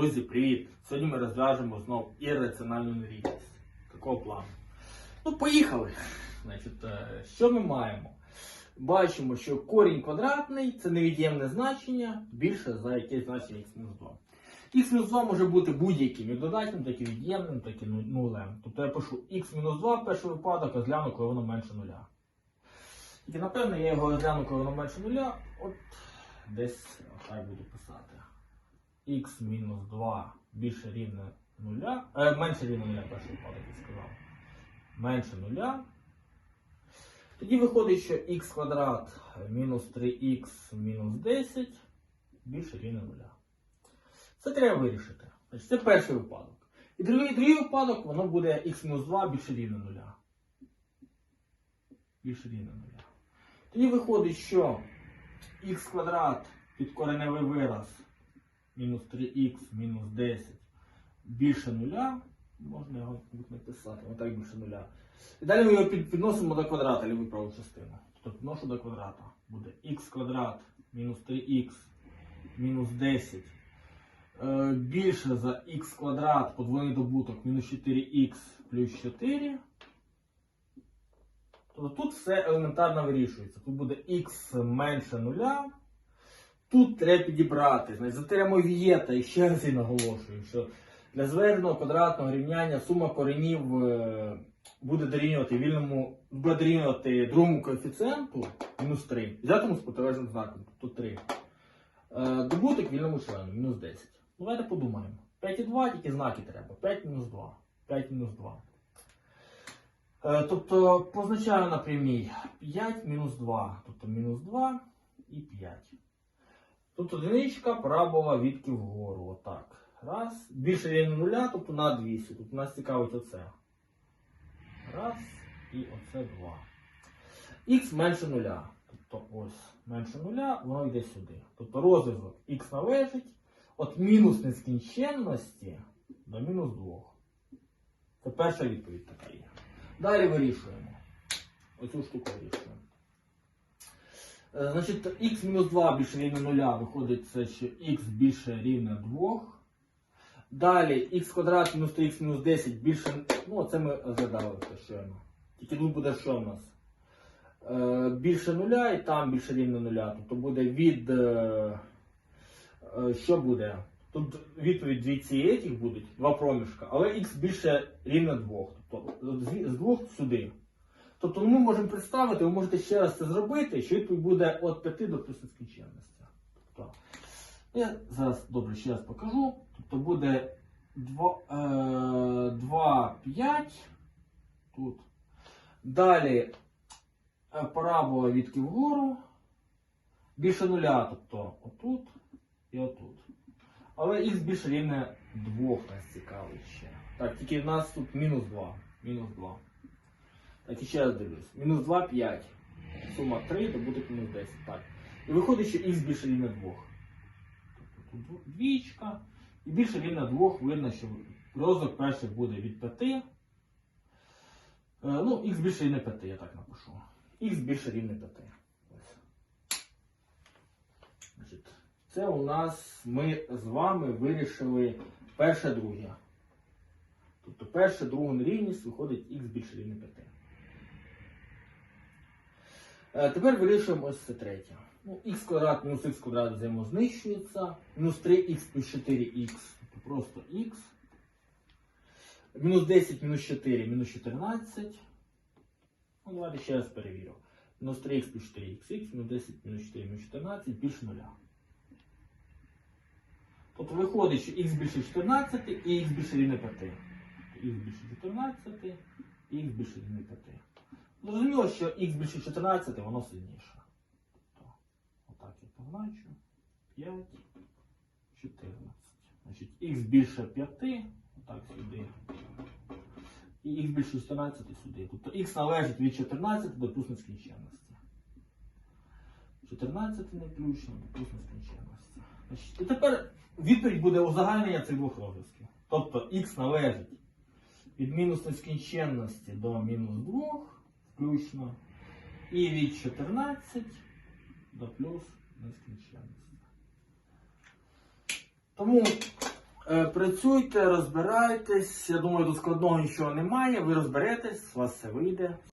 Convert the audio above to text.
Друзі, привіт! Сьогодні ми розв'яжемо знову ірраціональну нерівність. Такого плану. Ну, поїхали. Значить, е, що ми маємо? Бачимо, що корінь квадратний це невід'ємне значення більше за якесь значення х-2. Х-2 може бути будь-яким, як додатнім, так і від'ємним, так і ну- нулем. Тобто я пишу х-2 в перший випадок, розгляну, коли воно менше нуля. Тільки, напевно, я його розгляну, коли воно менше нуля. От десь так буду писати х мінус 2 більше рівне 0, е, менше рівне 0, перший випадок я сказав. Менше 0. Тоді виходить, що х квадрат мінус 3х мінус 10 більше рівне 0. Це треба вирішити. Це перший випадок. І другий, другий випадок, воно буде х мінус 2 більше рівне 0. Більше рівне 0. Тоді виходить, що х квадрат підкореневий вираз мінус 3х мінус 10 більше нуля. Можна його написати, отак більше нуля. І далі ми його підносимо до квадрата, ліву праву частину. Тобто підношу до квадрата. Буде х квадрат мінус 3х мінус 10 е, більше за х квадрат подвоєний добуток мінус 4х плюс 4. Тобто тут все елементарно вирішується. Тут буде х менше нуля. Тут треба підібрати. Значить, за теоремою Вієта, і ще раз і наголошую, що для зведеного квадратного рівняння сума коренів е, буде дорівнювати вільному, буде дорівнювати другому коефіцієнту мінус 3, взятому з протилежним знаком, тобто 3. Е, Добуток вільному члену, мінус 10. Ну, Давайте подумаємо. 5 і 2, тільки знаки треба. 5 мінус 2. 5 мінус 2. Е, Тобто позначаю на прямій 5 мінус 2. Тобто мінус 2 і 5. Тут одиничка, парабола відки вгору. Отак. Раз. Більше рівня нуля, тобто на 200. Тут нас цікавить оце. Раз. І оце 2. Х менше нуля. Тобто ось менше нуля, воно йде сюди. Тобто розв'язок х належить від мінус нескінченності до мінус 2. Це перша відповідь така є. Далі вирішуємо. Оцю штуку вирішуємо. Е, Значить, х мінус 2 більше рівне 0, виходить це, що х більше рівне 2. Далі х квадрат мінус 3х мінус 10 більше. Ну, це ми розглядали це щойно. Тільки тут буде що в нас? Е, більше 0 і там більше рівне 0. Тобто буде від. Е, що буде? Тут відповідь дві ці етіх будуть, два проміжка, але х більше рівне 2. Тобто з 2 сюди. Тобто ми можемо представити, ви можете ще раз це зробити, що відповідь буде від 5 до плюс нескінченності. Тобто, я зараз добре ще раз покажу. Тобто буде 2, е, 2 5 тут. Далі е, парабола відки вгору. Більше нуля, тобто отут і отут. Але х більше рівне 2 нас цікавить ще. Так, тільки в нас тут мінус 2. Мінус 2. Так, і ще раз дивлюсь. Мінус 2, 5. Сума 3, добуток мінус 10. Так. І виходить, що х більше рівне 2. Тобто тут двічка. І більше рівне 2 видно, що розвиток перший буде від 5. Е, ну, х більше рівне 5, я так напишу. Х більше рівне 5. Значить, це у нас ми з вами вирішили перше друге. Тобто перша, друга нерівність виходить х більше рівне 5. Е, Тепер вирішуємо ось це третє. Ну, х квадрат мінус х квадрат взаємознищується. Мінус 3х плюс 4х. Тобто просто х. Мінус 10 мінус 4 мінус 14. Ну, давайте ще раз перевірю. Мінус 3х плюс 4х, х, мінус 10 мінус 4 мінус 14 більше 0. Тобто виходить, що х більше 14 і х більше рівне 5. Х більше 14 і х більше рівне 5. Зрозуміло, що х більше 14, воно сильніше. Отак я позначу. 5, 14. Значить, х більше 5, отак сюди. І х більше 14 сюди. Тобто х належить від 14 до плюс нескінченності. 14 не включно, плюс нескінченності. Значить, І тепер відповідь буде узагальнення цих двох розв'язків. Тобто х належить від мінус нескінченності до мінус 2 включно. І від 14 до плюс нескінченності. Тому Е, Працюйте, розбирайтесь. Я думаю, до складного нічого немає. Ви розберетесь, у вас все вийде.